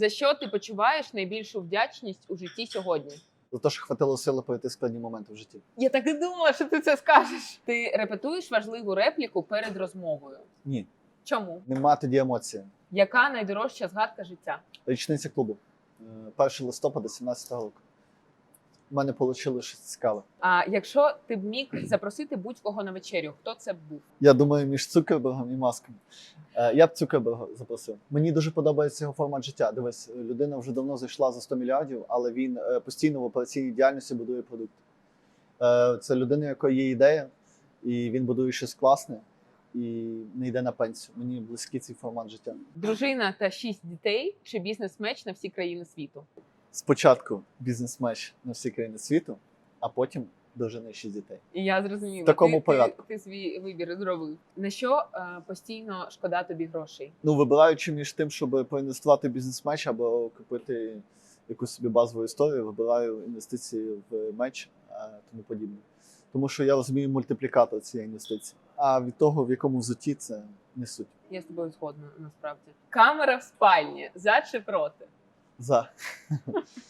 За що ти почуваєш найбільшу вдячність у житті сьогодні? За те, що хватило сили пройти складні моменти в житті. Я так і думала, що ти це скажеш. Ти репетуєш важливу репліку перед розмовою. Ні, Чому? нема тоді емоції. Яка найдорожча згадка життя? Річниця клубу. Е, 1 листопада 17 року. У мене вийшло щось цікаве. А якщо ти б міг запросити будь-кого на вечерю, хто це б був? Я думаю, між Цукербергом і Маском. Е, Я б Цукерберга запросив. Мені дуже подобається його формат життя. Дивись, людина вже давно зайшла за 100 мільярдів, але він е, постійно в операційній діяльності будує продукт. Е, Це людина, якої є ідея, і він будує щось класне і не йде на пенсію. Мені близький цей формат життя. Дружина та шість дітей чи бізнес-меч на всі країни світу? Спочатку бізнес-меч на всі країни світу, а потім дружина і шість дітей. І я зрозуміла. В такому ти, порядку. Ти, ти свій вибір зробив. На що е, постійно шкода тобі грошей? Ну, вибираючи між тим, щоб проінвестувати бізнес-меч або купити якусь собі базову історію, вибираю інвестиції в меч е, тому подібне. Тому що я розумію мультиплікатор цієї інвестиції. А від того, в якому взуті, це не суть. Я з тобою згодна насправді. Камера в спальні за чи проти? За